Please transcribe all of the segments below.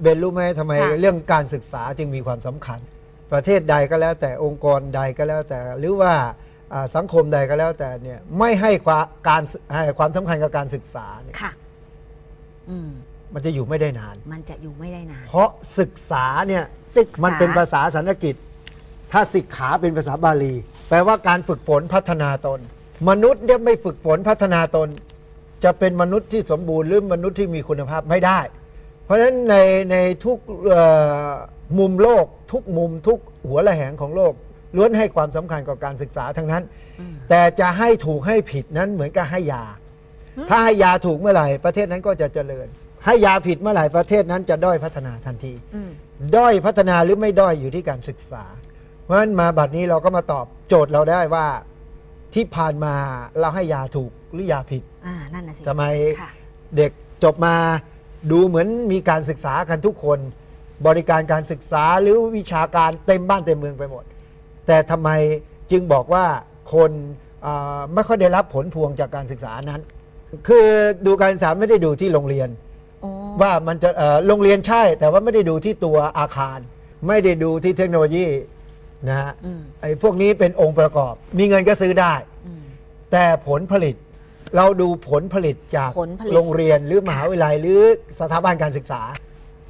เบนรู้ไหมทำไมค่ะ เรื่องการศึกษาจึงมีความสำคัญ ประเทศใดก็แล้วแต่องค์กรใดก็แล้วแต่ หรือว่าอ่าสังคมใดก็แล้วแต่เนี่ยไม่ให้ความการให้ความสำคัญกับการศึกษาเนี่ยค่ะ อืม มันจะอยู่ไม่ได้นาน มันจะอยู่ไม่ได้นาน เพราะศึกษาเนี่ยศึกษามันเป็นภาษาสันสกิตถ้าสิกขาเป็นภาษาบาลี แปลว่าการฝึกฝนพัฒนาตน มนุษย์เนี่ยไม่ฝึกฝนพัฒนาตน จะเป็นมนุษย์ที่สมบูรณ์หรือมนุษย์ที่มีคุณภาพไม่ได้ เพราะฉะนั้นในในทุกเอ่อมุมโลก ทุกมุมทุกหัวระแหงของโลกล้วนให้ความสำคัญกับการศึกษาทั้งนั้นอืมแต่จะให้ถูกให้ผิดนั้นเหมือนกับให้ยา ถ้าให้ยาถูกเมื่อไหร่ประเทศนั้นก็จะเจริญ ให้ยาผิดเมื่อไหร่ประเทศนั้นจะด้อยพัฒนาทันทีอืมด้อยพัฒนาหรือไม่ด้อยอยู่ที่การศึกษา เพราะฉะนั้นมาบัดนี้เราก็มาตอบโจทย์เราได้ว่าที่ผ่านมาเราให้ยาถูกหรือยาผิดอ่านั่นน่ะสิทำไมค่ะเด็กจบมา ดูเหมือนมีการศึกษากันทุกคน บริการการศึกษาหรือวิชาการเต็มบ้านเต็มเมืองไปหมด แต่ทำไมจึงบอกว่าคนอ่าไม่ค่อยได้รับผลพวงจากการศึกษานั้น คือดูการศึกษาไม่ได้ดูที่โรงเรียนอ๋อว่ามันจะเอ่อโรงเรียนใช่ แต่ว่าไม่ได้ดูที่ตัวอาคาร ไม่ได้ดูที่เทคโนโลยีนะฮะอืมไอ้พวกนี้เป็นองค์ประกอบ มีเงินก็ซื้อได้อืมแต่ผลผลิต เราดูผลผลิตจากผลผลิต โรงเรียนหรือมหาวิทยาลัยหรือสถาบันการศึกษา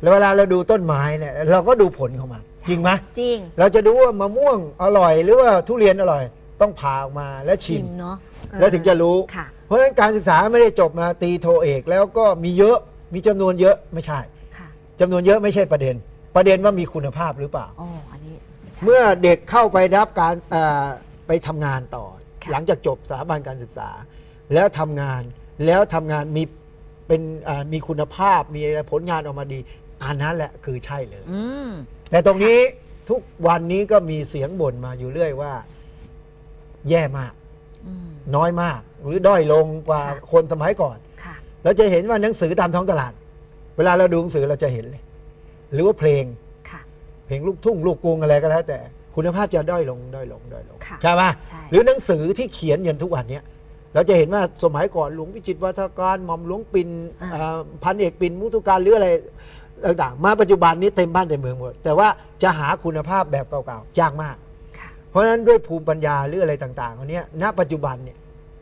แล้วเวลาเราดูต้นไม้เนี่ยเราก็ดูผลของมันจริงไหมจริง เราจะดูว่ามะม่วงอร่อย หรือว่าทุเรียนอร่อย ต้องผ่าออกมาและชิมเนาะแล้วถึงจะรู้ ค่ะ เพราะฉะนั้นการศึกษาไม่ได้จบมาตีโทเอก แล้วก็มีเยอะมีจำนวนเยอะไม่ใช่ค่ะจำนวนเยอะไม่ใช่ประเด็น ประเด็นว่ามีคุณภาพหรือเปล่า อ๋ออันนี้ใช่เมื่อเด็กเข้าไปรับการเอ่อไปทำงานต่อ ค่ะ หลังจากจบสถาบันการศึกษา แล้วทำงาน แล้วทำงานมีเป็นอ่ามีคุณภาพมีผลงานออกมาดี อันนั้นแหละคือใช่เลย อืม แต่ตรงนี้ทุกวันนี้ก็มีเสียงบ่นมาอยู่เรื่อยว่า แย่มาก อืม น้อยมาก หรือด้อยลงกว่าค่ะ คนสมัยก่อน ค่ะ เราจะเห็นว่าหนังสือตามท้องตลาด เวลาเราดูหนังสือเราจะเห็นเลย หรือว่าเพลง ค่ะ เพลงลูกทุ่งลูกกรุงอะไรก็แล้ว แต่คุณภาพจะด้อยลงด้อยลงด้อยลงค่ะใช่ไหมใช่ หรือหนังสือที่เขียนยันทุกวันเนี้ย เราจะเห็นว่าสมัยก่อนหลวงพิจิตรวัฒการหม่อมหลวงปินอ่าเอ่อพันเอกปินมุตุการหรืออะไรต่างๆ มาปัจจุบันนี้เต็มบ้านเต็มเมืองหมด แต่ว่าจะหาคุณภาพแบบเก่าๆยากมากค่ะเพราะฉะนั้นด้วยภูมิปัญญาหรืออะไรต่างๆอันเนี้ยณปัจจุบันเนี่ย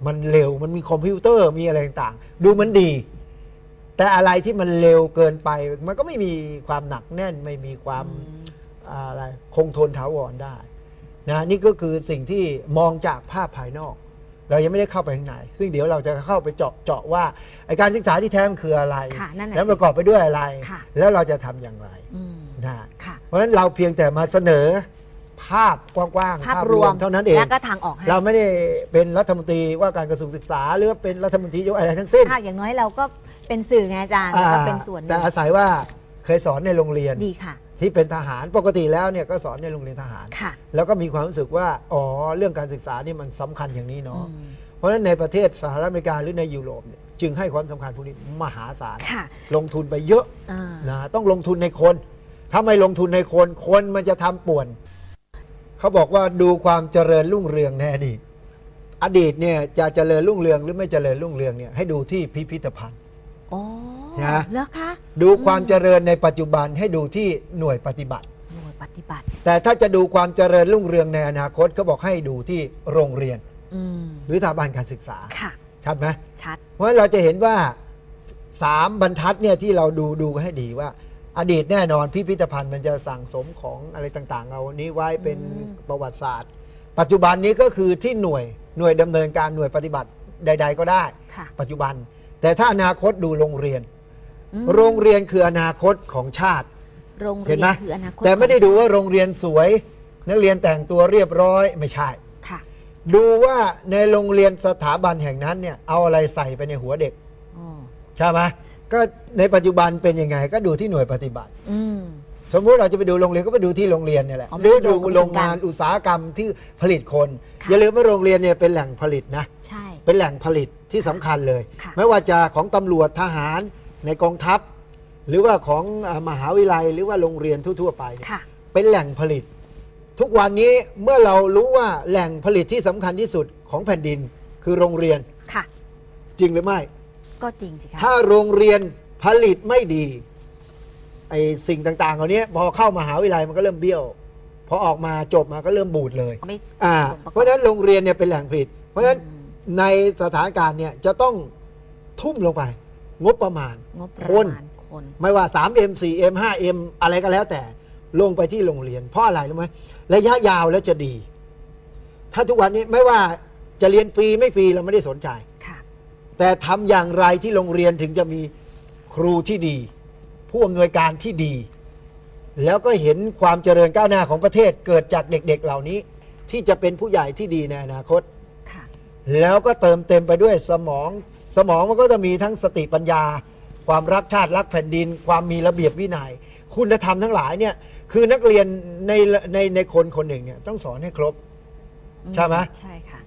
มันเร็วมันมีคอมพิวเตอร์มีอะไรต่างๆ ดูมันดี แต่อะไรที่มันเร็วเกินไป มันก็ไม่มีความหนักแน่นไม่มีความอืมอะไรคงทนถาวรได้นะนี่ก็คือสิ่งที่มองจากภาพภายนอก เรายังไม่ได้เข้าไปข้างในซึ่งเดี๋ยวเราจะเข้าไปเจาะเจาะว่าไอการศึกษาที่แท้มันคืออะไร ค่ะนั่นน่ะแล้วสิประกอบไปด้วยอะไร ค่ะแล้วเราจะทำอย่างไรอืมนะค่ะ เพราะฉะนั้นเราเพียงแต่มาเสนอภาพกว้างๆภาพรวมเท่านั้นเอง แล้วก็ทางออกให้เราไม่ได้เป็นรัฐมนตรีว่าการกระทรวงศึกษา หรือว่าเป็นรัฐมนตรียกอะไรทั้งสิ้นอ้าวอย่างน้อยเราก็เป็นสื่อไงอาจารย์แล้วก็เป็นส่วนหนึ่แต่งอาศัยว่าเคยสอนในโรงเรียน ดีค่ะ ที่เป็นทหารปกติแล้วเนี่ยก็สอนในโรงเรียนทหาร ค่ะ แล้วก็มีความรู้สึกว่า อ๋อ เรื่องการศึกษานี่มันสำคัญอย่างนี้อืเนาะมเพราะฉะนั้นในประเทศสหรัฐอเมริกาหรือในยุโรปเนี่ยจึงให้ความสำคัญพวกนี้มหาศาล ค่ะลงทุนไปเยอะอ่า นะต้องลงทุนในคน ถ้าไม่ลงทุนในคน คนมันจะทำป่วน เขาบอกว่าดูความเจริญรุ่งเรืองในอดีต อดีตเนี่ยจะเจริญรุ่งเรืองหรือไม่เจริญรุ่งเรืองเนี่ยให้ดูที่พิพิธภัณฑ์ อ๋อ นะแล้วคะดูความเจริญในปัจจุบันให้ดูที่หน่วยปฏิบัติ หน่วยปฏิบัติแต่แต่ถ้าจะดูความเจริญรุ่งเรืองในอนาคตเขาบอกให้ดูที่โรงเรียน อืมหรือสถาบันการศึกษา ค่ะ ชัดไหมชัด เพราะฉะนั้นเราจะเห็นว่าสามบรรทัดเนี่ยที่เราดูดูกันให้ดีว่า อดีตแน่นอนพิพิธภัณฑ์มันจะสั่งสมของอะไรต่างๆ เรานี้ไว้เป็นอืม ประวัติศาสตร์ ปัจจุบันนี้ก็คือที่หน่วยหน่วยดำเนินการหน่วยปฏิบัติใด ๆ ก็ได้ ค่ะ ปัจจุบัน แต่ถ้าอนาคตดูโรงเรียนอืม โรงเรียนคืออนาคตของชาติ โรงเห็เรียนไหมนคืออนาคตแต่ไม่ได้ของดูว่าชติโรงเรียนสวย นักเรียนแต่งตัวเรียบร้อยไม่ใช่ ค่ะดูว่าในโรงเรียนสถาบันแห่งนั้นเนี่ยเอาอะไรใส่ไปในหัวเด็ก อ๋อใช่ไหมก็ในปัจจุบันเป็นยังไงก็ดูที่หน่วยปฏิบัติ อืม สมมุติเราจะไปดูโรงเรียนก็ไปดูที่โรงเรียนเนี่ยแหละอ๋อหรือดูไม่ดูโรงงานเหมือนกันอุตสาหกรรมที่ผลิตคน ค่ะ อย่าลืมว่าโรงเรียนเนี่ยเป็นแหล่งผลิตนะ ใช่ เป็นแหล่งผลิตที่สำคัญเลย ค่ะ ไม่ว่าจะของตำรวจทหาร ในกองทัพ หรือว่าของอ่ามหาวิทยาลัยหรือว่าโรงเรียนทั่ว ๆ ไปเนี่ยค่ะ เป็นแหล่งผลิต ทุกวันนี้เมื่อเรารู้ว่าแหล่งผลิตที่สำคัญที่สุดของแผ่นดิน คือโรงเรียนค่ะ จริงหรือไม่ ก็จริงสิคะถ้าโรงเรียนผลิตไม่ดีไอ้สิ่งต่าง ๆ เหล่านี้พอเข้ามหาวิทยาลัยมันก็เริ่มเบี้ยวพอออกมาจบมาก็เริ่มบูดเลย ไม่ อ่าสมประกอบ เพราะฉะนั้นโรงเรียนเนี่ยเป็นแหล่งผลิต เพราะฉะนั้นอืมในสถานการณ์เนี่ยจะต้องทุ่มลงไป งบประมาณ งบประคนมาณคน ไม่ว่า 3M 4M 5M อะไรก็แล้วแต่ลงไปที่โรงเรียน เพราะอะไรรู้ไหมระยะยาวแล้วจะดี ถ้าทุกวันนี้ไม่ว่าจะเรียนฟรีไม่ฟรีเราไม่ได้สนใจค่ะแต่ทำอย่างไรที่โรงเรียนถึงจะมีครูที่ดี ผู้อำนวยการที่ดี แล้วก็เห็นความเจริญก้าวหน้าของประเทศเกิดจากเด็กๆเหล่านี้ ที่จะเป็นผู้ใหญ่ที่ดีในอนาคตค่ะแล้วก็เติมเต็มไปด้วยสมอง สมองมันก็จะมีทั้งสติปัญญา ความรักชาติรักแผ่นดิน ความมีระเบียบวินยัย คุณธรรมทั้งหลายเนี่ยคือนักเรียนในในในคนคนหนึ่งเนี่ยต้องสอนให้ครบอืใช่ไหมใช่ค่ะ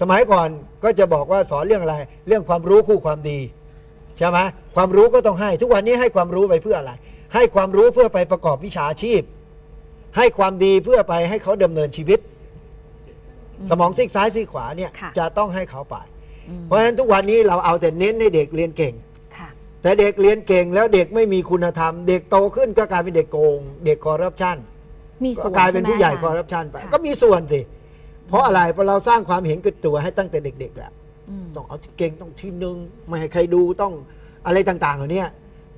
สมัยก่อนก็จะบอกว่าสอนเรื่องอะไร เรื่องความรู้คู่ความดี ใช่ไหมความรู้ก็ต้องให้ ทุกวันนี้ให้ความรู้ไปเพื่ออะไร ให้ความรู้เพื่อไปประกอบวิชาชีพ ให้ความดีเพื่อไปให้เขาดำเนินชีวิตอืมสมองซีกซ้ายซีกขวาเนี่ยค่ะจะต้องให้เขาไปอืม เพราะฉะนั้นทุกวันนี้เราเอาแต่เน้นให้เด็กเรียนเก่ง ค่ะ แต่เด็กเรียนเก่งแล้วเด็กไม่มีคุณธรรม เด็กโตขึ้นก็กลายเป็นเด็กโกง เด็กคอร์รัปชันมีก็ส่วนกลายเป็นช่ไมผู้ใหญ่อาจารย์คอร์รัปชันไป ค่ะ ก็มีส่วนสิเพราะอะไรเพราะเราสร้างความเห็นแก่ตัวให้ตั้งแต่เด็กๆแล้วอืมต้องเอาที่เก่งต้องที่หนึ่งไม่ให้ใครดูต้องอะไรต่างๆเหล่านี้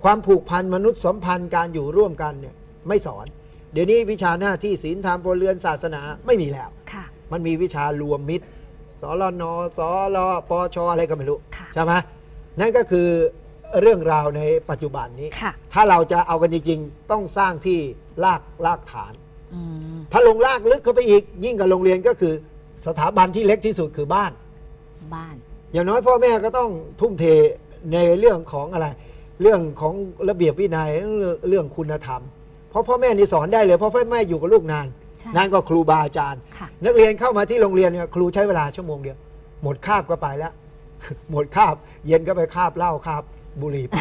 ความผูกพันมนุษย์สัมพันธ์การอยู่ร่วมกันเนี่ยไม่สอน เดี๋ยวนี้วิชาหน้าที่ศีลธรรมพลเรือนศาสนาไม่มีแล้ว ค่ะ มันมีวิชารวมมิตรส รนสรปชอะไรก็ไม่รู้ ค่ะใช่ไหมนั่นก็คือเรื่องราวในปัจจุบันนี้ ค่ะ ถ้าเราจะเอากันจริงๆ ต้องสร้างที่รากรากฐาน อืมถ้าลงรากลึกเข้าไปอีก ยิ่งกับโรงเรียนก็คือ สถาบันที่เล็กที่สุดคือบ้าน บ้าน อย่างน้อยพ่อแม่ก็ต้องทุ่มเทในเรื่องของอะไร เรื่องของระเบียบวินัยเรื่องเรื่องคุณธรรม เพราะพ่อแม่นี่สอนได้เลยเพราะพ่อแม่อยู่กับลูกนานใช่ นานก็ครูบาอาจารย์ ค่ะ นักเรียนเข้ามาที่โรงเรียนเนี่ยครูใช้เวลาชั่วโมงเดียว หมดคาบก็ไปแล้ว หมดคาบ เย็นก็ไปคาบเหล้าคาบบุหรี่ไป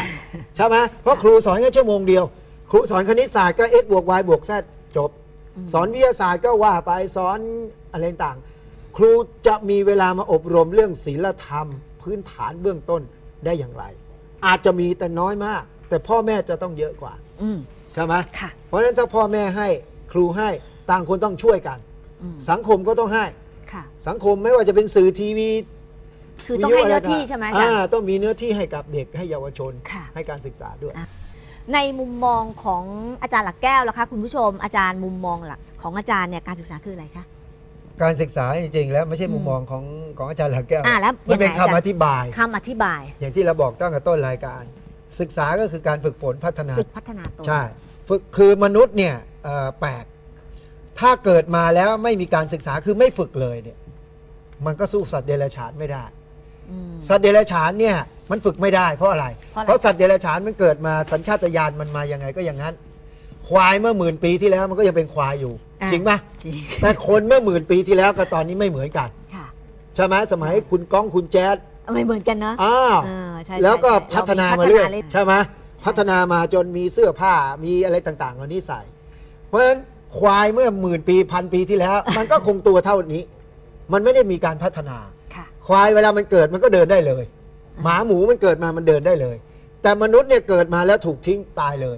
ใช่ไหมเพราะครูสอนแค่ชั่วโมงเดียว ครูสอนคณิตศาสตร์ก็ x บวก y บวก z จบอืมสอนวิทยาศาสตร์ก็ว่าไปสอนอะไรต่างๆครูจะมีเวลามาอบรมเรื่องศีลธรรม พื้นฐานเบื้องต้นได้อย่างไร อาจจะมีแต่น้อยมาก แต่พ่อแม่จะต้องเยอะกว่า อืม ใช่ไหมค่ะ เพราะฉะนั้นถ้าพ่อแม่ให้ครูให้ ต่างคนต้องช่วยกัน อืมสังคมก็ต้องให้ ค่ะ สังคมไม่ว่าจะเป็นสื่อทีวีคือต้องให้เนื้อที่ใช่ไหมอาจารย์ต้องมีเนื้อที่ให้กับเด็กให้เยาวชน ค่ะ ให้การศึกษาด้วยในมุมมองของอาจารย์หลักแก้วล่ะคะคุณผู้ชมอาจารย์มุมมองหลักของอาจารย์เนี่ยการศึกษาคืออะไรคะ การศึกษาจริงๆแล้วไม่ใช่อืมมุมมองของของอาจารย์หลักแก้วอ่าแล้วมันเป็นยังไงอาจารย์ คำอธิบาย คำอธิบายอย่างที่เราบอกตั้งแต่ต้นรายการ ศึกษาก็คือการฝึกฝนพัฒนา ฝึกพัฒนาตน ใช่ฝึกคือมนุษย์เนี่ยเอ่อแปลก ถ้าเกิดมาแล้วไม่มีการศึกษาคือไม่ฝึกเลยเนี่ย มันก็สู้สัตว์เดรัจฉานไม่ได้ อืม สัตว์เดรัจฉานเนี่ยมันฝึกไม่ได้เพราะอะไร เพราะอะไร เพราะสัตว์เดรัจฉานมันเกิดมาสัญชาตญาณมันมายังไงก็อย่างนั้น ควายเมื่อหมื่นปีที่แล้วมันก็ยังเป็นควายอยู่ อะจริงไหมจริงแต่คนเมื่อหมื่นปีที่แล้วกับตอนนี้ไม่เหมือนกันค่ะใช่ไหมสมัยคุณก้องคุณแจ๊ดไม่เหมือนกันเนอะอ้าว เออใช่แล้วก็ใช่ใช่พัฒนาเรามาเรื่อยพัฒนใช่ไหมพัฒนามาจนมีเสื้อผ้ามีอะไรต่างๆเหล่านี้ใส่ เพราะฉะนั้น ควายเมื่อหมื่นปีพันปีที่แล้ว มันก็คงตัวเท่านี้ มันไม่ได้มีการพัฒนา ค่ะ ควายเวลามันเกิดมันก็เดินได้เลย หมาหมูมันเกิดมามันเดินได้เลย แต่มนุษย์เนี่ยเกิดมาแล้วถูกทิ้งตายเลย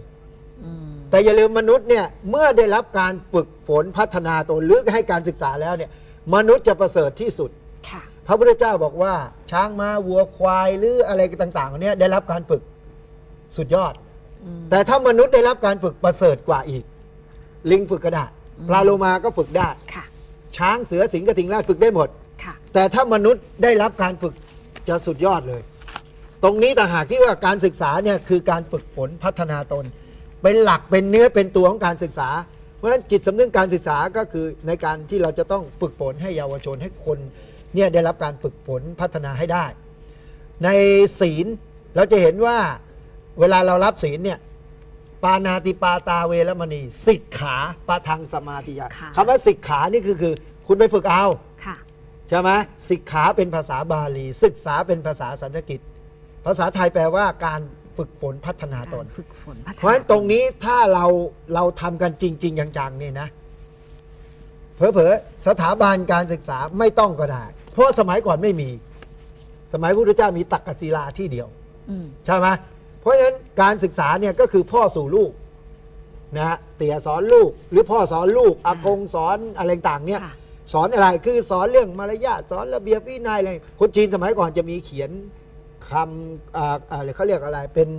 อืม แต่อย่าลืมมนุษย์เนี่ยเมื่อได้รับการฝึกฝนพัฒนาตนหรือให้การศึกษาแล้วเนี่ยมนุษย์จะประเสริฐที่สุด ค่ะ พระพุทธเจ้าบอกว่า ช้างม้าวัวควายหรืออะไรต่างๆเหล่านี้ได้รับการฝึกสุดยอด อืม แต่ถ้ามนุษย์ได้รับการฝึกประเสริฐกว่าอีก ลิงฝึกกระดาษอืมปลาโลมาก็ฝึกได้ ค่ะ ช้างเสือสิงห์กระทิงลาดฝึกได้หมด ค่ะ แต่ถ้ามนุษย์ได้รับการฝึกจะสุดยอดเลย ตรงนี้ต่างหากที่ว่าการศึกษาเนี่ยคือการฝึกฝนพัฒนาตน เป็นหลักเป็นเนื้อเป็นตัวของการศึกษา เพราะฉะนั้นจิตสำนึกการศึกษาก็คือในการที่เราจะต้องฝึกฝนให้เยาวชนให้คนเนี่ยได้รับการฝึกฝนพัฒนาให้ได้ ในศีลเราจะเห็นว่าเวลาเรารับศีลเนี่ย ปานาติปาตาเวรมณีสิกขาปะทังสมาธิยะสิกขา คำว่าสิกขานี่คือคือ คุณไปฝึกเอา ค่ะ ใช่ไหมสิกขาเป็นภาษาบาลี ศึกษาเป็นภาษาสันสกฤตภาษาไทยแปลว่าการฝึกฝนพัฒนาตกานรฝึกฝนพัฒนาเพราะฉะนั้นตรงนี้ถ้าเราเราทำกันจริงๆจังๆเนี่ยนะเผลอๆสถาบันการศึกษาไม่ต้องก็ได้ เพราะสมัยก่อนไม่มี สมัยพระพุทธเจ้ามีตักกศิลาที่เดียว อืม ใช่ไหมเพราะฉะนั้น การศึกษาเนี่ยก็คือพ่อสู่ลูกนะฮะเตี่ยสอนลูก หรือพ่อสอนลูกอากงสอนอะไรต่างๆเนี่ย ค่ะ สอนอะไรคือสอนเรื่องมารยาทสอนระเบียบวินัยอะไรคนจีนสมัยก่อนจะมีเขียนคำอ่าอะไรเขาเรียกอะไรเป็น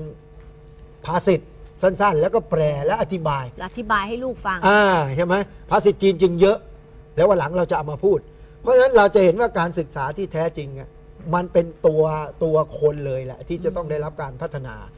ภาษิตสั้นๆ แล้วก็แปลและอธิบาย อธิบายให้ลูกฟัง อ่าใช่ไหมภาษิตจีนจึงเยอะ แล้ววันหลังเราจะเอามาพูด เพราะฉะนั้นเราจะเห็นว่าการศึกษาที่แท้จริงอะมันเป็นตัวตัวคนเลยแหละที่จะต้องได้รับการพัฒนาค่ะ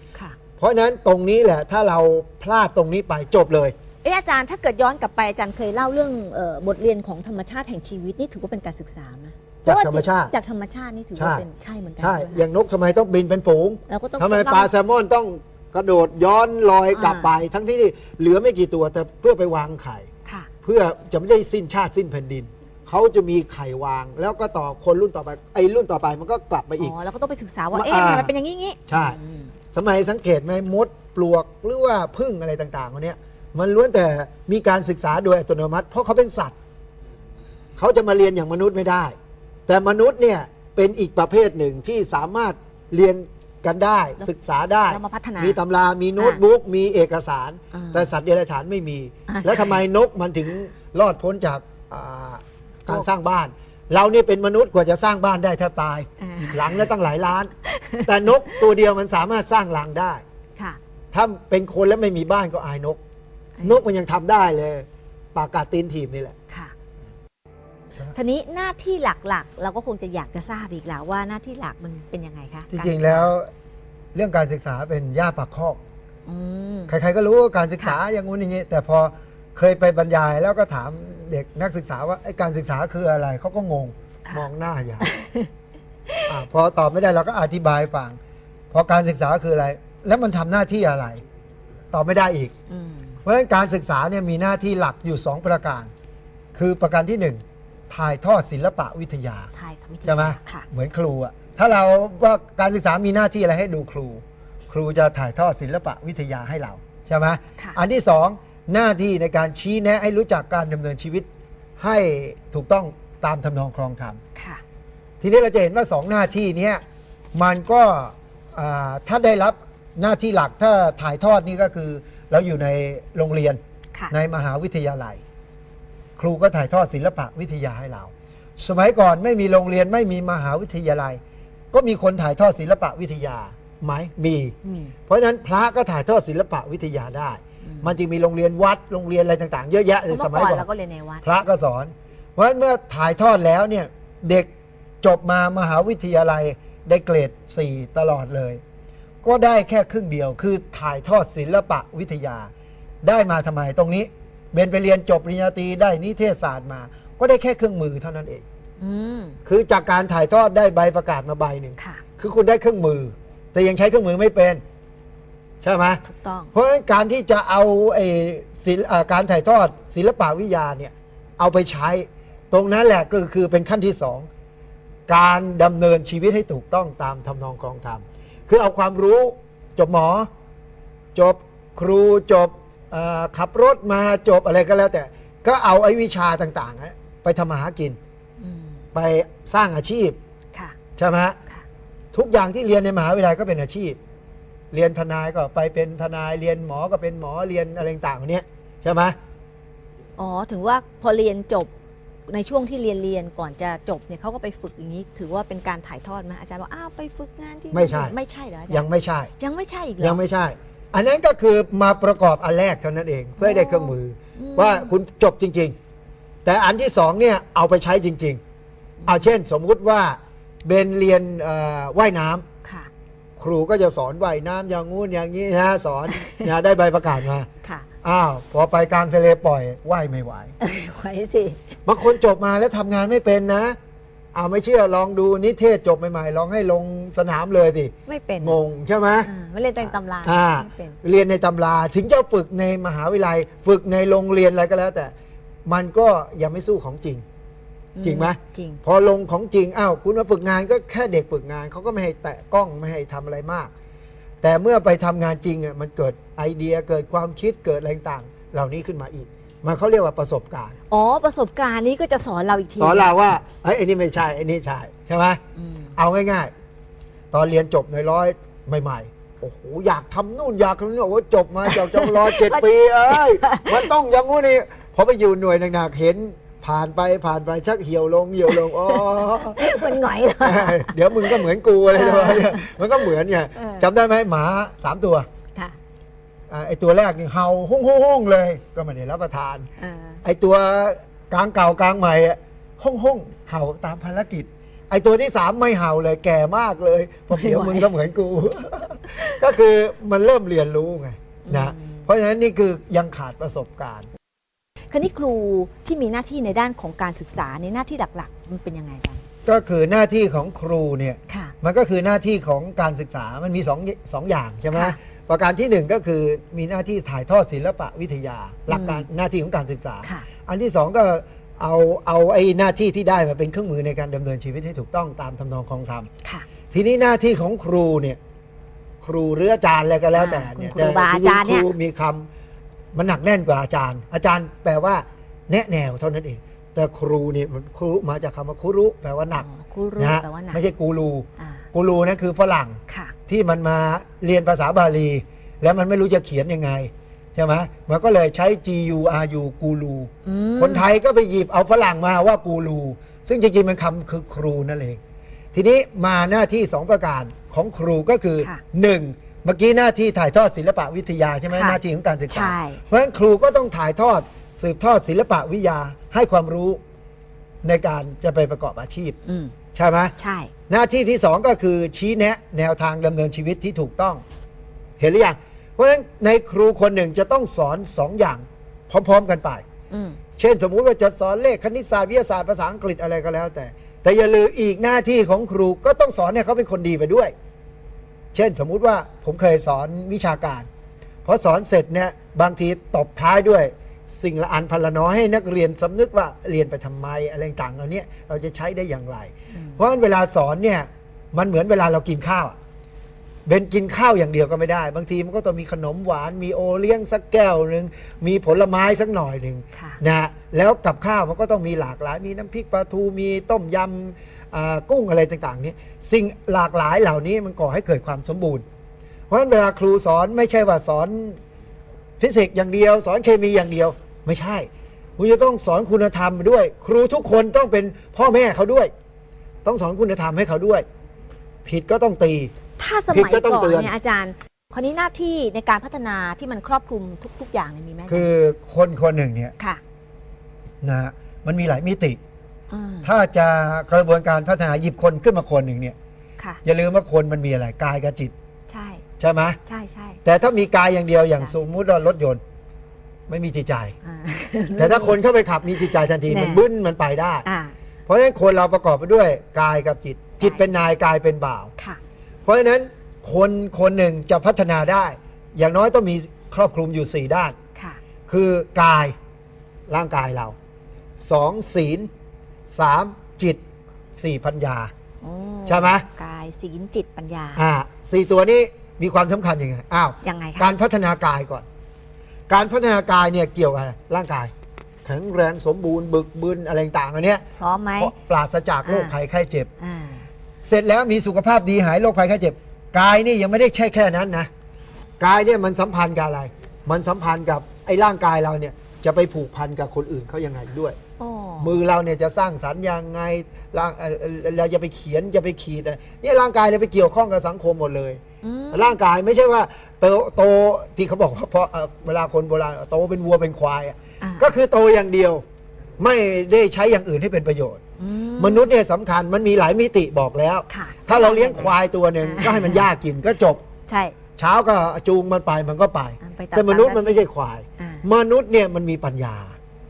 เพราะฉะนั้นตรงนี้แหละถ้าเราพลาดตรงนี้ไปจบเลย เอออาจารย์ถ้าเกิดย้อนกลับไปอาจารย์เคยเล่าเรื่องเออบทเรียนของธรรมชาติแห่งชีวิตนี่ถือว่าเป็นการศึกษาไหมจากเพะว่ธรรมชาติจากธรรมชาตินี่ถือว่าเป็นใช่เหมือนกัใช่ ด้วยนะอย่างนกทำไมต้องบินเป็นฝูงเราก็ต้องทำไมเล่ปลาแซลมอนต้องกระโดดย้อนลอยกลับไป ทั้งที่เหลือไม่กี่ตัวแต่เพื่อไปวางไข่ ค่ะ เพื่อจะไม่ได้สิ้นชาติสิ้นแผ่นดิน เขาจะมีไข่วาง แล้วก็ต่อคนรุ่นต่อไปไอ้รุ่นต่อไปมันก็กลับมาอีก อ๋อเราก็ต้องไปศึกษาว่า มาเอ๊ะอ่า มันเป็นอย่างนี้งี้ใช่ อืม สมัยสังเกตไหมมดปลวกหรือว่าพึ่งอะไรต่างๆพวกเนี้ยมันล้วนแต่มีการศึกษาโดยอัตโนมัติ เพราะเขาเป็นสัตว์ เขาจะมาเรียนอย่างมนุษย์ไม่ได้ แต่มนุษย์เนี่ยเป็นอีกประเภทหนึ่งที่สามารถเรียนกันได้ศึกษาได้ เรามาพัฒนามีตำรา มีโน้ตบุ๊ก มีเอกสาร อ่าแต่สัตว์เดรัจฉานไม่มี อ่าแล้วใช่ทำไมนกมันถึงรอดพ้นจากอ่าการสร้างบ้าน เราเนี่ยเป็นมนุษย์กว่าจะสร้างบ้านได้แทบตาย อ่า หลังแล้วตั้งหลายล้าน แต่นกตัวเดียวมันสามารถสร้างรังได้ ค่ะถ้าเป็นคนแล้วไม่มีบ้านก็อายนก นกมันยังทำได้เลย ปากกาตีนถีบนี่แหละ ค่ะใช่ทีนี้หน้าที่หลักๆ เราก็คงจะอยากจะทราบอีกแล้วว่าหน้าที่หลักมันเป็นยังไงคะจริงๆแล้วเรื่องการศึกษาเป็นย่าปากคอก อืม ใครๆก็รู้ว่าการศึกษาอย่างงู้นอย่างนี้ แต่พอ เคยไปบรรยายแล้วก็ถามเด็กนักศึกษาว่าไอ้การศึกษาคืออะไรเขาก็งงค่ะ มองหน้าอย่าอ่าพอตอบไม่ได้เราก็อธิบายให้ฟังพอการศึกษาคืออะไร แล้วมันทำหน้าที่อะไร ตอบไม่ได้อีก อืม เพราะฉะนั้นการศึกษาเนี่ยมีหน้าที่หลักอยู่ 2 ประการ คือประการที่1ถ่ายทอดศิลปะวิทยา ทายคำวิทยาใช่ไหมค่ะ เหมือนครูอะถ้าเราว่าการศึกษามีหน้าที่อะไรให้ดูครู ครูจะถ่ายทอดศิลปะวิทยาให้เราใช่ไหมค่ะ อันที่สอง หน้าที่ในการชี้แนะให้รู้จักการดำเนินชีวิต ให้ถูกต้องตามทำนองครองธรรม ค่ะ ทีนี้เราจะเห็นว่าสองหน้าที่เนี้ยมันก็อ่าถ้าได้รับหน้าที่หลักถ้าถ่ายทอดนี่ก็คือ เราอยู่ในโรงเรียนค่ะ ในมหาวิทยาลัย ครูก็ถ่ายทอดศิลปะวิทยาให้เรา สมัยก่อนไม่มีโรงเรียนไม่มีมหาวิทยาลัย ก็มีคนถ่ายทอดศิลปะวิทยาไหมมี มี เพราะฉะนั้นพระก็ถ่ายทอดศิลปะวิทยาได้อื มมันจึงมีโรงเรียนวัดโรงเรียนอะไรต่างๆ เยอะแยะในเพราะสเมื่อมัยก่อนก่อนเราก็เรียนในวัดพระก็สอน เพราะฉะนั้นเมื่อถ่ายทอดแล้วเนี่ยเด็กจบมามหาวิทยาลัยได้เกรด 4 ตลอดเลย ก็ได้แค่ครึ่งเดียว คือถ่ายทอดศิลปะวิทยา ได้มาทำไมตรงนี้เบนไปเรียนจบปริญญาตรีได้นิเทศศาสตร์มา ก็ได้แค่เครื่องมือเท่านั้นเองอืมคือจากการถ่ายทอดได้ใบประกาศมาใบหนึ่งค่ะคือคุณได้เครื่องมือ แต่ยังใช้เครื่องมือไม่เป็นใช่ไหมถูกต้อง เพราะฉะนั้นการที่จะเอาไอ้ศิลป์อ่าการถ่ายทอดศิลปะวิทยาเนี่ยเอาไปใช้ตรงนั้นแหละก็คือเป็นขั้นที่สองการดำเนินชีวิตให้ถูกต้องตามทำนองครองธรรมคือเอาความรู้จบหมอ จบครูจบอ่าขับรถมาจบอะไรก็แล้วแต่ ก็เอาไอ้วิชาต่างๆนะไปทำมาหากิน อืมไปสร้างอาชีพค่ะ ใช่ไหมค่ะ ทุกอย่างที่เรียนในมหาวิทยาลัยก็เป็นอาชีพ เรียนทนายก็ไปเป็นทนายเรียนหมอก็เป็นหมอเรียนอะไรต่างๆพวกเนี้ยใช่ไหมอ๋อถึงว่าพอเรียนจบในช่วงที่เรียนเรียนก่อนจะจบเนี่ยเขาก็ไปฝึกอย่างนี้ ถือว่าเป็นการถ่ายทอดไหมอาจารย์บอกอ้าวไปฝึกงานที่ไม่ใช่ไม่ใช่เหรออาจารย์ยังไม่ใช่ ยังไม่ใช่อีกเหรอยังไม่ใช่ อันนั้นก็คือมาประกอบอันแรกเท่านั้นเอง เพื่อให้ได้เครื่องมืออม ว่าคุณจบจริง ๆ แต่อันที่สองเนี่ยเอาไปใช้จริง ๆ เอาเช่น สมมุติว่าเบนเรียนเอ่อว่ายน้ำ ค่ะครูก็จะสอนว่ายน้ำอย่างงู้นอย่างนี้นะสอนนะได้ใบประกาศมาค่ะอ้าวพอไปกลางทะเลปล่อยว่ายไม่ไหวไว้สิ บางคนจบมาแล้วทำงานไม่เป็นนะเอาไม่เชื่อลองดูนิเทศจบใหม่ๆลองให้ลงสนามเลยสิไม่เป็นงงใช่ไหม อ่าไม่เรียนแต่ตำราอ่าไม่เป็น เรียนในตำราถึงจะฝึกในมหาวิทยาลัย ฝึกในโรงเรียนอะไรก็แล้ว แต่ มันก็ยังไม่สู้ของจริง จริงไหมจริง พอลงของจริงอ้าวคุณมาฝึกงานก็แค่เด็กฝึกงานเขาก็ไม่ให้แตะกล้องไม่ให้ทำอะไรมาก แต่เมื่อไปทำงานจริงอะมันเกิดไอเดียเกิดความคิดเกิดอะไรต่างๆเหล่านี้ขึ้นมาอีก มันเขาเรียกว่าประสบการณ์ อ๋อประสบการณ์นี้ก็จะสอนเราอีกทีสอนเราว่าเฮ้ยไอ้นี่ไม่ใช่ไอ้นี่ใช่ใช่ไหมอืมเอาง่าย ๆ ตอนเรียนจบในร้อยใหม่ ๆโอ้โหอยากทำนู่นอยากทำนี่โอ้โหจบมาจากจบรอเจ็ดปีเอ้ยมันต้องอย่างงู้นนี่พอไปอยู่หน่วยหนักๆเห็น ผ่านไปผ่านไปชักเหี่ยวลงเหี่ยวลงอ๋อมันหงอยเลยเดี๋ยวมึงก็เหมือนกูอะไรประมาณเนี้ยมันก็เหมือนไงเออ จำได้ไหมหมาสามตัวค่ะอ่าไอตัวแรกนี่เห่าห้องห้องๆๆเลย ก็ไม่ได้รับประทาน เออไอตัวกลางเก่ากลางใหม่อะห้องห้องๆเห่าตามภารกิจ ไอตัวที่สามไม่เห่าเลยแก่มากเลยเพราะเดี๋ยวมึงก็เหมือนกู ก็คือมันเริ่มเรียนรู้ไงนะเพราะฉะนั้นนี่คือยังขาดประสบการณ์ คราวนี้ครูที่มีหน้าที่ในด้านของการศึกษาในหน้าที่หลักๆ มันเป็นยังไงบ้าง ก็คือหน้าที่ของครูเนี่ยค่ะ มันก็คือหน้าที่ของการศึกษามันมีสองสองอย่างใช่ไหมค่ะประการที่หนึ่งก็คือมีหน้าที่ถ่ายทอดศิลปะวิทยา หลักการหน้าที่ของการศึกษา ค่ะอันที่สองก็เอาเอาไอ้หน้าที่ที่ได้มาเป็นเครื่องมือในการดำเนินชีวิตให้ถูกต้องตามทำนองคลองธรรม ค่ะ ทีนี้หน้าที่ของครูเนี่ยครูหรืออาจารย์อะไรก็แล้วแต่อ่าเนี่ยคุณครูบาอาจารย์เนี่ยครูมีคำ มันหนักแน่นกว่าอาจารย์ อาจารย์แปลว่าแนะแนวเท่านั้นเอง แต่ครูเนี่ยมันครูมาจากคำว่าครูรู้แปลว่าหนักอ๋อครูรู้นะฮะแปลว่าหนักไม่ใช่กูรูอ่ากูรูนั่นคือฝรั่งค่ะที่มันมาเรียนภาษาบาลี แล้วมันไม่รู้จะเขียนยังไงใช่ไหมมันก็เลยใช้ G U R U กูรูอืมคนไทยก็ไปหยิบเอาฝรั่งมาว่ากูรูซึ่งจริงๆมันคำคือครูนั่นเอง ทีนี้มาหน้าที่สองประการของครูก็คือค่ะหนึ่ง เมื่อกี้หน้าที่ถ่ายทอดศิลปะวิทยาใช่ไหมค่ะหน้าที่ของการศึกษา ใช่ เพราะฉะนั้นครูก็ต้องถ่ายทอดสืบทอดศิลปะวิทยาให้ความรู้ในการจะไปประกอบอาชีพ อืมใช่ไหมใช่ หน้าที่ที่สองก็คือชี้แนะแนวทางดำเนินชีวิตที่ถูกต้อง เห็นหรือยังเพราะฉะนั้นในครูคนหนึ่งจะต้องสอนสองอย่างพร้อมๆกันไป อืมเช่นสมมุติว่าจะสอนเลขคณิตศาสตร์วิทยาศาสตร์ภาษาอังกฤษอะไรก็แล้วแต่ แต่อย่าลืมอีกหน้าที่ของครูก็ต้องสอนให้เขาเป็นคนดีไปด้วย เช่นสมมุติว่าผมเคยสอนวิชาการพอสอนเสร็จเนี่ยบางทีตบท้ายด้วย สิ่งละอันพันละน้อยให้นักเรียนสำนึกว่าเรียนไปทำไมอะไรต่างๆเหล่านี้เราจะใช้ได้อย่างไรอืมเพราะฉะนั้นเวลาสอนเนี่ยมันเหมือนเวลาเรากินข้าวอะเบนกินข้าวอย่างเดียวก็ไม่ได้ บางทีมันก็ต้องมีขนมหวานมีโอเลี้ยงสักแก้วหนึ่งมีผลไม้สักหน่อยหนึ่งค่ะนะแล้วกับข้าวมันก็ต้องมีหลากหลาย มีน้ำพริกปลาทูมีต้มยำ อ่ากุ้งอะไรต่างๆนี้สิ่งหลากหลายเหล่านี้มันก่อให้เกิดความสมบูรณ์ เพราะฉะนั้นเวลาครูสอนไม่ใช่ว่าสอนฟิสิกส์อย่างเดียว สอนเคมีอย่างเดียวไม่ใช่คุณจะต้องสอนคุณธรรมด้วย ครูทุกคนต้องเป็นพ่อแม่เขาด้วย ต้องสอนคุณธรรมให้เขาด้วย ผิดก็ต้องตี ถ้าสผิดมัยก็ต้องก่อนเตือน เนี่ยอาจารย์คราวนี้หน้าที่ในการพัฒนาที่มันครอบคลุมทุก ๆ อย่างเนี่ยมีไหมคือคนคนหนึ่งเนี่ยค่ะ นะฮะมันมีหลายมิติ อ่าถ้าจะกระบวนการพัฒนาหยิบคนขึ้นมาคนหนึ่งเนี่ย ค่ะ อย่าลืมว่าคนมันมีอะไรกายกับจิต ใช่ใช่ไหมใช่ใช่ แต่ถ้ามีกายอย่างเดียวอย่างค่ะสมมุติว่ารถยนต์ ไม่มีจิตใจ อ่า แต่ถ้าคนเข้าไปขับมีจิตใจทันทีแน่ มันบึ้นมันไปได้ อ่า เพราะฉะนั้นคนเราประกอบไปด้วยกายกับจิต จิตใช่เป็นนายกายเป็นบ่าว ค่ะ เพราะฉะนั้นคนคนหนึ่งจะพัฒนาได้ อย่างน้อยต้องมีครอบคลุมอยู่ 4 ด้าน ค่ะ คือกายร่างกายเราสองศีล สามจิตสี่ปัญญาโอ้ใช่ไหม กายศีลจิตปัญญา อ่าสี่ตัวนี้มีความสำคัญยังไงอ้าวยังไงคะ การพัฒนากายก่อน การพัฒนากายเนี่ยเกี่ยวกับอะไรร่างกาย แข็งแรงสมบูรณ์บึกบึนอะไรต่างๆอันเนี้ยพร้อมไหม เพราะปราศจากโรคอ่า ภัยไข้เจ็บ อ่า เสร็จแล้วมีสุขภาพดีหายโรคภัยไข้เจ็บ กายนี่ยังไม่ได้แค่แค่นั้นนะกายเนี่ยมันสัมพันธ์กับอะไร มันสัมพันธ์กับไอ้ร่างกายเราเนี่ยจะไปผูกพันกับคนอื่นเขายังไงด้วยโอ้ มือเราเนี่ยจะสร้างสรรค์ยังไงร่างเอ่อเอ่อเราจะไปเขียนจะไปขีดอะไรเนี่ยร่างกายเนี่ยไปเกี่ยวข้องกับสังคมหมดเลย อืมร่างกายไม่ใช่ว่าโตโตที่เขาบอกว่าเพราะเอ่อเวลาคนโบราณโตเป็นวัวเป็นควายอะอ่าก็คือโตอย่างเดียว ไม่ได้ใช้อย่างอื่นให้เป็นประโยชน์ อืมนุษย์เนี่ยสำคัญมันมีหลายมิติบอกแล้ว ค่ะ ถ้าเราเลี้ยงควายตัวหนึ่งอ่า ก็ให้มันหญ้ากินก็จบ ใช่เช้าก็จูงมันไปมันก็ไป อ่าไปตามแต่มนุษย์ตามมันไม่ใช่ควาย อ่ามนุษย์เนี่ยมันมีปัญญา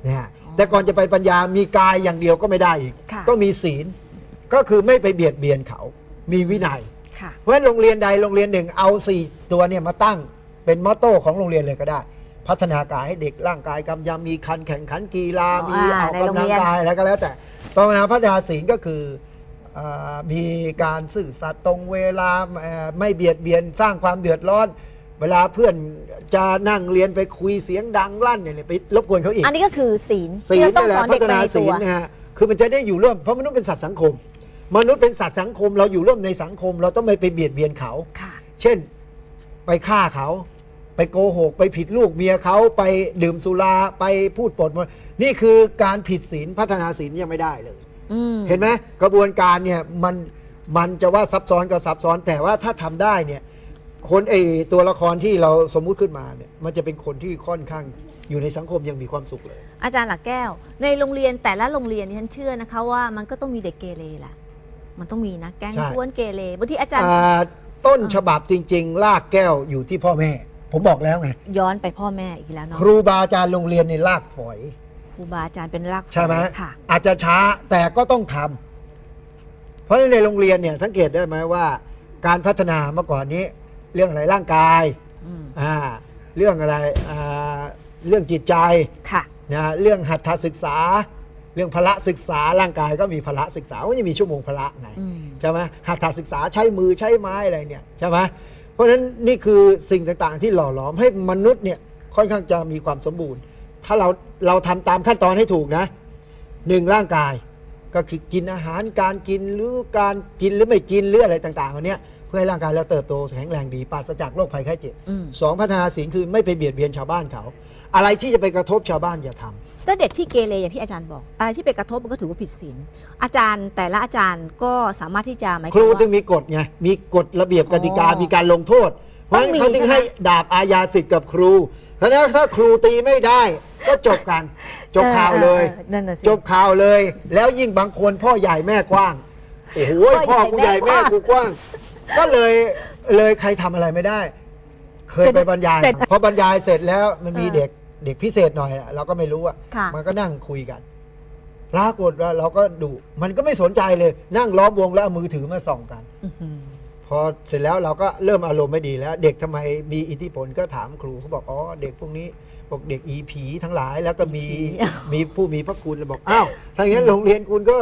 นะฮะอ๋อ แต่ก่อนจะไปปัญญามีกายอย่างเดียวก็ไม่ได้อีกค่ะ ต้องมีศีล ก็คือไม่ไปเบียดเบียนเขา มีวินัย ค่ะ เพราะฉะนั้นโรงเรียนใดโรงเรียนหนึ่งเอาสี่ตัวเนี่ยมาตั้งเป็นมอตโต้ของโรงเรียนเลยก็ได้ พัฒนากายให้เด็กร่างกายกำยำมีคันแข่งขันกีฬาอ๋อมีอ่าออกในโรงกำลังเรียนกายอะไรก็แล้วแต่ต่อมาพัฒนาศีลก็คืออ่ามีการสื่อสัตย์ตรงเวลาเอ่อไม่เบียดเบียนสร้างความเดือดร้อน เวลาเพื่อนจะนั่งเรียนไปคุยเสียงดังลั่นเนี่ยไปรบกวนเขาอีกอันนี้ก็คือศีลศีที่ลเราต้อนี่งแหสละอนพัเด็กฒไปนาในศีตัลว นะฮะคือมันจะได้อยู่ร่วมเพราะมนุษย์เป็นสัตว์สังคม มนุษย์เป็นสัตว์สังคม เราอยู่ร่วมในสังคม เราต้องไม่ไปเบียดเบียนเขา ค่ะ เช่น ไปฆ่าเขา ไปโกหก ไปผิดลูกเมียเขาไปดื่มสุราไปพูดปดมนนี่คือการผิดศีลพัฒนาศีลยังไม่ได้เลย อืม เห็นไหมกระบวนการเนี่ยมันมันจะว่าซับซ้อนก็ซับซ้อนแต่ว่าถ้าทำได้เนี่ย คนไอตัวละครที่เราสมมุติขึ้นมาเนี่ยมันจะเป็นคนที่ค่อนข้างอยู่ในสังคมยังมีความสุขเลย อาจารย์หลักแก้ว ในโรงเรียนแต่ละโรงเรียนดิฉันเชื่อนะคะว่ามันก็ต้องมีเด็กเกเรแหละมันต้องมีนะแก๊งใช่ กวนเกเรบางทีอาจารย์อ่าต้นอ่าฉบับจริง ๆ ลากแก้วอยู่ที่พ่อแม่ ผมบอกแล้วไง ย้อนไปพ่อแม่อีกแล้วเนาะครูบาอาจารย์โรงเรียนในลากฝอย ครูบาอาจารย์เป็นรากใช่ไหมค่ะ อาจจะช้าแต่ก็ต้องทำเพราะในโรงเรียนเนี่ยสังเกตได้ไหมว่า การพัฒนาเมื่อก่อนนี้ เรื่องอะไรร่างกายอืมอ่าเรื่องอะไรอ่าเรื่องจิตใจค่ะ นะเรื่องหัตถศึกษา เรื่องพละศึกษาร่างกายก็มีพละศึกษาก็จะมีชั่วโมงพละไง อืม ใช่ไหมหัตถศึกษาใช้มือใช้ไม้อะไรเนี่ยใช่ไหมเพราะฉะนั้นนี่คือสิ่งต่างๆ ที่หล่อหลอมให้มนุษย์เนี่ยค่อนข้างจะมีความสมบูรณ์ ถ้าเราเราทำตามขั้นตอนให้ถูกนะหนึ่งร่างกายก็คือกินอาหารการกินหรือการกินหรือไม่กินหรืออะไรต่างๆเหล่านี้ เพื่อให้ร่างกายเราเติบโตแข็งแรงดีปราศจากโรคภัยไข้เจ็บอืม สองพัฒนาศีลคือไม่ไปเบียดเบียนชาวบ้านเขา อะไรที่จะไปกระทบชาวบ้านอย่าทำถ้าเด็กที่เกเรอย่างที่อาจารย์บอกอะไรที่ไปกระทบมันก็ถือว่าผิดศีลอาจารย์แต่ละอาจารย์ก็สามารถที่จะหมายครูว่าจึงมีกฎไงมีกฎระเบียบกติกาอ๋อมีการลงโทษ เพราะฉะนั้นต้องมีเขาจึงใช่ไหม ให้ดาบอาญาสิทธิ์กับครูแล้วถ้าครูตีไม่ได้ ก็จบกันจบข่าวเลย ออออนั่นน่ะสิ จบข่าวเลย แล้วยิ่งบางคนพ่อใหญ่แม่กว้าง โอ้โหพ่พ่ออใหญ่กูใหญ่แม่แม่กว้าง กูกว้าง ก็เลยเลยใครทำอะไรไม่ได้ เคยไปบรรยายแต่พอบรรยายเสร็จแล้วมันมีเออเด็กเด็กพิเศษหน่อยอะเราก็ไม่รู้อะค่ะ มันก็นั่งคุยกันปรากฏว่าเราก็ดู มันก็ไม่สนใจเลย นั่งล้อมวงแล้วเอามือถือมาส่องกัน อื้อหือ พอเสร็จแล้วเราก็เริ่มอารมณ์ไม่ดีแล้ว เด็กทำไมมีอิทธิพลก็ถามครูเขาบอกอ๋อเด็กพวกนี้บอกเด็กอีผีทั้งหลายแล้วก็มีมีผู้มีพระคุณแล้วบอกอ้าวถ้าอย่างนั้นโรงเรียนคุณก็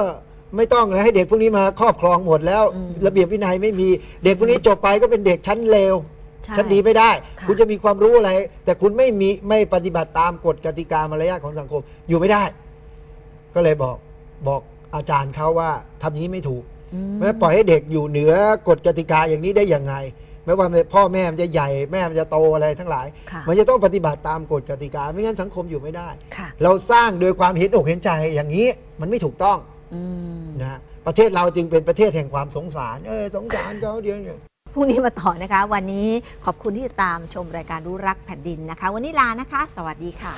ไม่ต้องแล้วให้เด็กพวกนี้มาครอบครองหมดแล้ว อืมระเบียบวินัยไม่มีเด็กพวกนี้จบไปก็เป็นเด็กชั้นเลวใช่ชั้นดีไม่ได้ ค่ะ คุณจะมีความรู้อะไร แต่คุณไม่มีไม่ปฏิบัติตามกฎกติกามารยาทของสังคมอยู่ไม่ได้ ก็เลยบอกบอกอาจารย์เขาว่าทำอย่างนี้ไม่ถูก อืม ไม่ปล่อยให้เด็กอยู่เหนือกฎกติกาอย่างนี้ได้ยังไง ไม่ว่าพ่อแม่มันจะใหญ่แม่มันจะโตอะไรทั้งหลาย ค่ะ มันจะต้องปฏิบัติตามกฎกติกา ไม่งั้นสังคมอยู่ไม่ได้ ค่ะ เราสร้างโดยความเห็นอกเห็นใจอย่างนี้มันไม่ถูกต้อง อืมนะฮะประเทศเราจึงเป็นประเทศแห่งความสงสาร เออสงสารเขาเดียวเนี่ย พรุ่งนี้มาต่อนะคะ วันนี้ขอบคุณที่ติดตามชมรายการรู้รักแผ่นดินนะคะ วันนี้ลานะคะ สวัสดีค่ะ